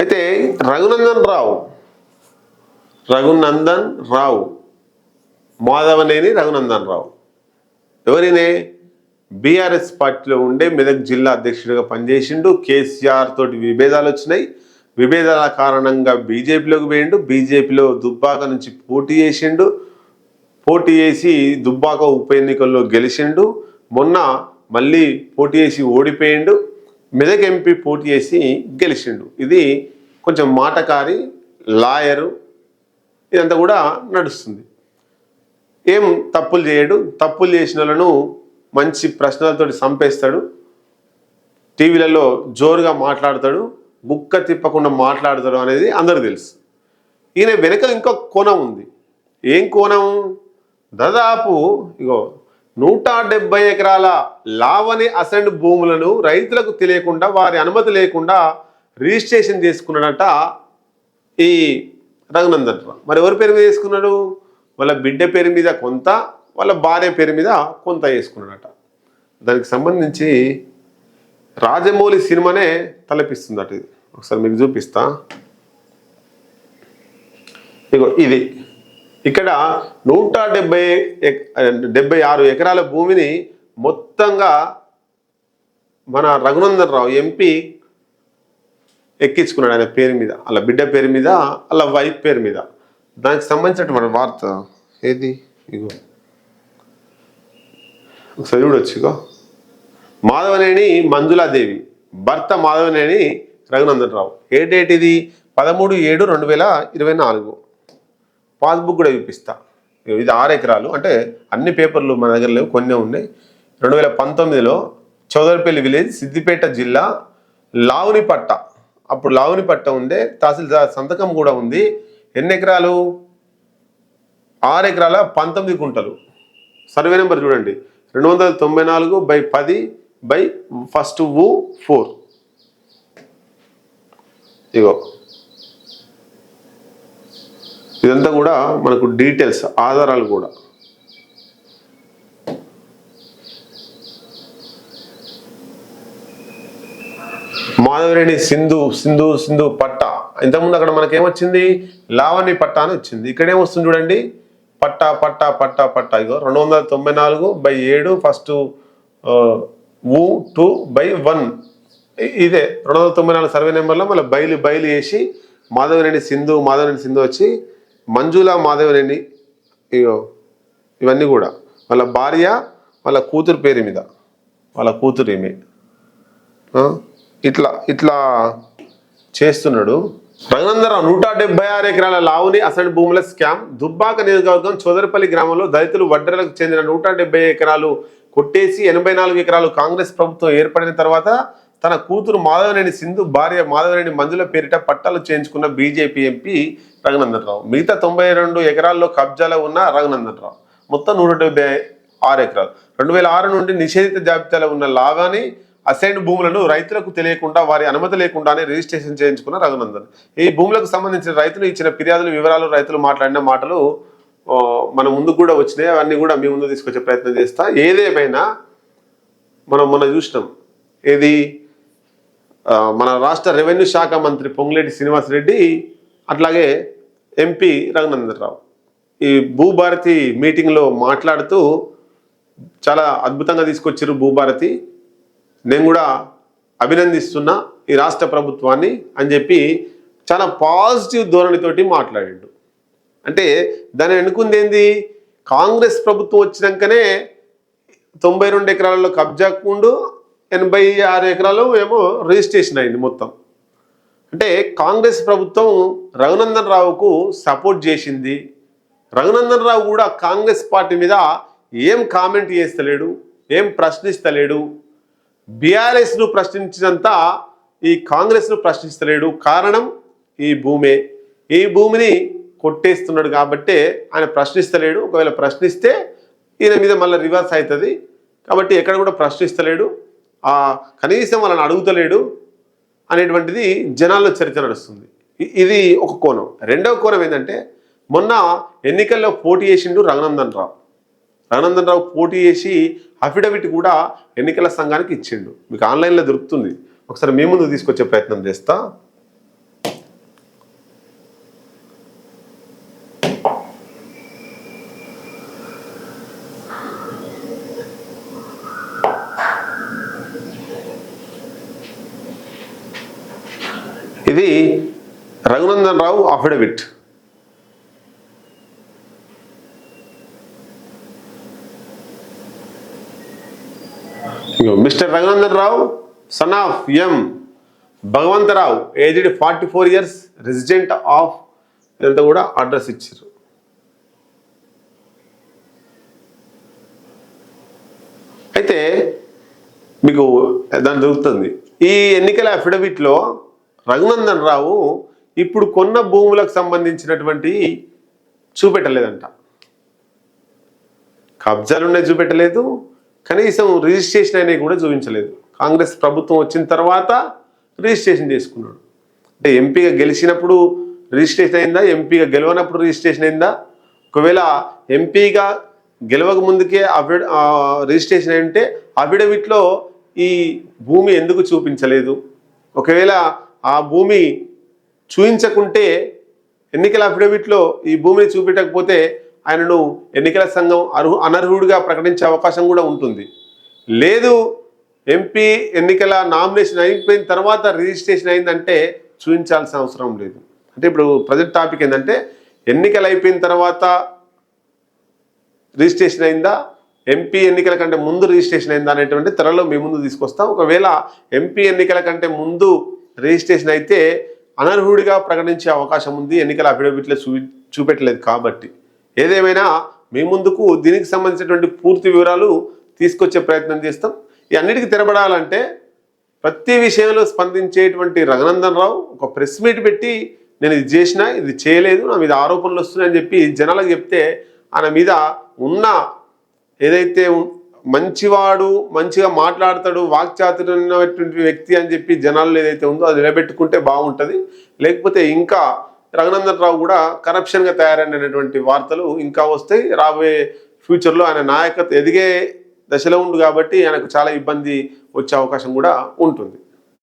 అయితే రఘునందన్ రావు రఘునందన్ రావు మాధవనేని రఘునందన్ రావు ఎవరినే? బీఆర్ఎస్ పార్టీలో ఉండే మెదక్ జిల్లా అధ్యక్షుడిగా పనిచేసిండు. కేసీఆర్ తోటి విభేదాలు వచ్చినాయి. విభేదాల కారణంగా బీజేపీలోకి పోయిండు. బీజేపీలో దుబ్బాక నుంచి పోటీ చేసిండు. పోటీ చేసి దుబ్బాక ఉప ఎన్నికల్లో గెలిచిండు. మొన్న మళ్ళీ పోటీ చేసి ఓడిపోయిండు. మెదక్ ఎంపీ పోటీ చేసి గెలిచిండు. ఇది కొంచెం మాటకారి లాయరు ఇదంతా కూడా నడుస్తుంది. ఏం తప్పులు చేయడు. తప్పులు చేసిన వాళ్ళను మంచి ప్రశ్నలతోటి చంపేస్తాడు టీవీలలో జోరుగా మాట్లాడతాడు. బుక్క తిప్పకుండా మాట్లాడతాడు అనేది అందరూ తెలుసు. ఈయన వెనక ఇంకో కోణం ఉంది. ఏం కోణం? దాదాపు ఇగో నూట డెబ్బై ఎకరాల లావని అసెండ్ భూములను రైతులకు తెలియకుండా వారి అనుమతి లేకుండా రిజిస్ట్రేషన్ చేసుకున్నాడట ఈ రఘునందన్. రావు మరి ఎవరి పేరు మీద వేసుకున్నాడు వాళ్ళ బిడ్డ పేరు మీద కొంత వాళ్ళ భార్య పేరు మీద కొంత వేసుకున్నాడట దానికి సంబంధించి రాజమౌళి సినిమానే తలపిస్తుందట ఇది. ఒకసారి మీకు చూపిస్తా. ఇగో ఇది. ఇక్కడ నూట డెబ్బై ఎక్- డెబ్బై ఆరు ఎకరాల భూమిని మొత్తంగా మన రఘునందన్ రావు ఎంపీ ఎక్కించుకున్నాడు ఆయన పేరు మీద అలా బిడ్డ పేరు మీద అలా వైఫ్ పేరు మీద. దానికి సంబంధించినటువంటి వార్త ఏది? ఇగో. ఒకసారి చూడొచ్చు ఇగో. మాధవనేని మంజులాదేవి భర్త మాధవనేని రఘునందన్ రావు ఏ డేట్ ఇది? పదమూడు ఏడు రెండు వేల ఇరవై నాలుగు. పాస్బుక్ కూడా చూపిస్తా. ఇది ఆరు ఎకరాలు. అంటే అన్ని పేపర్లు మన దగ్గర లేవు కొన్ని ఉన్నాయి. రెండు వేల పంతొమ్మిదిలో చౌదరిపల్లి విలేజ్ సిద్దిపేట జిల్లా లావునిపట్ట. అప్పుడు లావునిపట్ట ఉండే తహసీల్దార్ సంతకం కూడా ఉంది. ఎన్ని ఎకరాలు? ఆరు ఎకరాల పంతొమ్మిది గుంటలు. సర్వే నెంబర్ చూడండి. రెండు వందల తొంభై నాలుగు బై పది బై ఫస్ట్ ఊ ఫోర్. ఇగో ఇదంతా కూడా మనకు డీటెయిల్స్ ఆధారాలు కూడా. మాధవరేణి సింధు సింధు సింధు పట్ట. ఇంతకుముందు అక్కడ మనకేమొచ్చింది? లావణి పట్ట అని వచ్చింది. ఇక్కడేమొస్తుంది చూడండి? పట్ట పట్ట పట్ట పట్ట. ఇగో రెండు వందల తొంభై నాలుగు బై ఏడు ఫస్ట్ ఊ టూ బై వన్. ఇదే రెండు వందల తొంభై నాలుగు సర్వే నెంబర్లో మళ్ళీ బయలు బయలు వేసి మాధవరేణి సింధు మాధవరేణి సింధు వచ్చి మంజుల మాధవరేణి ఇగో ఇవన్నీ కూడా. వాళ్ళ భార్య వాళ్ళ కూతురు పేరు మీద. వాళ్ళ కూతురు ఏమి ఇట్లా ఇట్లా చేస్తున్నాడు. రఘునందరావు నూట డెబ్బై ఆరు ఎకరాల లావుని అసలు భూముల స్కామ్. దుబ్బాక నియోజకవర్గం చోదరపల్లి గ్రామంలో దళితులు వడ్డరలకు చెందిన నూట ఎకరాలు కొట్టేసి ఎనభై నాలుగు ఎకరాలు కాంగ్రెస్ ప్రభుత్వం ఏర్పడిన తర్వాత తన కూతురు మాధవనేని సింధు భార్య మాధవనేని మంజుల పేరిట పట్టాలు చేయించుకున్న బీజేపీ ఎంపీ రఘునందనరావు. మిగతా తొంభై రెండు ఎకరాల్లో కబ్జాలో ఉన్న రఘునందనరావు. మొత్తం నూట డెబ్బై ఆరు ఎకరాలు. రెండు వేల ఆరు నుండి నిషేధిత జాబితాలో ఉన్న లాగాని అసైన్ భూములను రైతులకు తెలియకుండా వారి అనుమతి లేకుండానే రిజిస్ట్రేషన్ చేయించుకున్న రఘునందన్. ఈ భూములకు సంబంధించిన రైతులు ఇచ్చిన ఫిర్యాదులు వివరాలు రైతులు మాట్లాడిన మాటలు మన ముందుకు కూడా వచ్చినాయి. అవన్నీ కూడా మీ ముందు తీసుకొచ్చే ప్రయత్నం చేస్తా. ఏదేమైనా మనం మొన్న చూసినాం. ఏది? మన రాష్ట్ర రెవెన్యూ శాఖ మంత్రి పొంగులేటి శ్రీనివాస్ రెడ్డి అట్లాగే ఎంపీ రఘునందన్ రావు ఈ భూభారతి మీటింగ్లో మాట్లాడుతూ చాలా అద్భుతంగా తీసుకొచ్చారు భూభారతి. నేను కూడా అభినందిస్తున్నా ఈ రాష్ట్ర ప్రభుత్వాన్ని అని చెప్పి చాలా పాజిటివ్ ధోరణితోటి మాట్లాడిండు. అంటే దాని వెనుకుంది ఏంది కాంగ్రెస్ ప్రభుత్వం వచ్చినాకనే తొంభై రెండు ఎకరాలలో కబ్జాకుండు ఎనభై ఆరు ఎకరాలు ఏమో రిజిస్ట్రేషన్ అయింది మొత్తం. అంటే కాంగ్రెస్ ప్రభుత్వం రఘునందన్ రావుకు సపోర్ట్ చేసింది. రఘునందన్ రావు కూడా కాంగ్రెస్ పార్టీ మీద ఏం కామెంట్ చేస్తలేడు ఏం ప్రశ్నిస్తలేడు. బీఆర్ఎస్ను ప్రశ్నించినంత ఈ కాంగ్రెస్ను ప్రశ్నిస్తలేడు. కారణం ఈ భూమే. ఈ భూమిని కొట్టేస్తున్నాడు కాబట్టే ఆయన ప్రశ్నిస్తలేడు. ఒకవేళ ప్రశ్నిస్తే ఈయన మీద మళ్ళీ రివర్స్ అవుతుంది. కాబట్టి ఎక్కడ కూడా ప్రశ్నిస్తలేడు. కనీసం వాళ్ళని అడుగుతలేడు అనేటువంటిది జనాల్లో చరిత్ర నడుస్తుంది. ఇది ఒక కోణం. రెండవ కోణం ఏంటంటే మొన్న ఎన్నికల్లో పోటీ చేసిండు రఘునందన్ రావు. రఘునందన్ రావు పోటీ చేసి అఫిడవిట్ కూడా ఎన్నికల సంఘానికి ఇచ్చిండు. మీకు ఆన్లైన్లో దొరుకుతుంది. ఒకసారి మీ ముందు తీసుకొచ్చే ప్రయత్నం చేస్తా. ఇది Raghunandan Rao affidavit mister Raghunandan Rao son of M Bhagavantharao aged forty four years resident of ఇదంతా కూడా అడ్రస్ ఇచ్చారు. అయితే మీకు దాని దొరుకుతుంది. ఈ ఎన్నికల అఫిడవిట్లో రఘునందన్ రావు ఇప్పుడు కొన్న భూములకు సంబంధించినటువంటి చూపెట్టలేదంట. కబ్జాలున్నాయి చూపెట్టలేదు. కనీసం రిజిస్ట్రేషన్ అనేవి కూడా చూపించలేదు. కాంగ్రెస్ ప్రభుత్వం వచ్చిన తర్వాత రిజిస్ట్రేషన్ చేసుకున్నాడు. అంటే ఎంపీగా గెలిచినప్పుడు రిజిస్ట్రేషన్ అయిందా? ఎంపీగా గెలవనప్పుడు రిజిస్ట్రేషన్ అయిందా? ఒకవేళ ఎంపీగా గెలవక ముందుకే అఫిడ రిజిస్ట్రేషన్ అయి ఉంటే అఫిడవిట్లో ఈ భూమి ఎందుకు చూపించలేదు? ఒకవేళ ఆ భూమి చూపించకుంటే ఎన్నికల అఫిడవిట్లో ఈ భూమిని చూపెట్టకపోతే ఆయనను ఎన్నికల సంఘం అర్హు అనర్హుడిగా ప్రకటించే అవకాశం కూడా ఉంటుంది. లేదు ఎంపీ ఎన్నికల నామినేషన్ అయిపోయిన తర్వాత రిజిస్ట్రేషన్ అయిందంటే చూపించాల్సిన అవసరం లేదు. అంటే ఇప్పుడు ప్రజెంట్ టాపిక్ ఏంటంటే ఎన్నికలు అయిపోయిన తర్వాత రిజిస్ట్రేషన్ అయిందా ఎంపీ ఎన్నికల కంటే ముందు రిజిస్ట్రేషన్ అయిందా అనేటువంటి త్వరలో మీ ముందు తీసుకొస్తాం. ఒకవేళ ఎంపీ ఎన్నికల కంటే ముందు రిజిస్ట్రేషన్ అయితే అనర్హుడిగా ప్రకటించే అవకాశం ఉంది. ఎన్నికల అఫిడవిట్లో చూ చూపెట్టలేదు కాబట్టి. ఏదేమైనా మీ ముందుకు దీనికి సంబంధించినటువంటి పూర్తి వివరాలు తీసుకొచ్చే ప్రయత్నం చేస్తాం. ఈ అన్నిటికీ తెరబడాలంటే ప్రతి విషయంలో స్పందించేటువంటి రఘునందన్ రావు ఒక ప్రెస్ మీట్ పెట్టి నేను ఇది చేసినా ఇది చేయలేదు నా మీద ఆరోపణలు వస్తున్నాయని చెప్పి జనాలకు చెప్తే ఆయన మీద ఉన్న ఏదైతే మంచివాడు మంచిగా మాట్లాడతాడు వాక్చాతున్నటువంటి వ్యక్తి అని చెప్పి జనాల్లో ఏదైతే ఉందో అది నిలబెట్టుకుంటే బాగుంటుంది. లేకపోతే ఇంకా రఘునందన్ రావు కూడా కరప్షన్గా తయారైనటువంటి వార్తలు ఇంకా వస్తాయి. రాబోయే ఫ్యూచర్లో ఆయన నాయకత్వం ఎదిగే దశలో ఉండు కాబట్టి ఆయనకు చాలా ఇబ్బంది వచ్చే అవకాశం కూడా ఉంటుంది.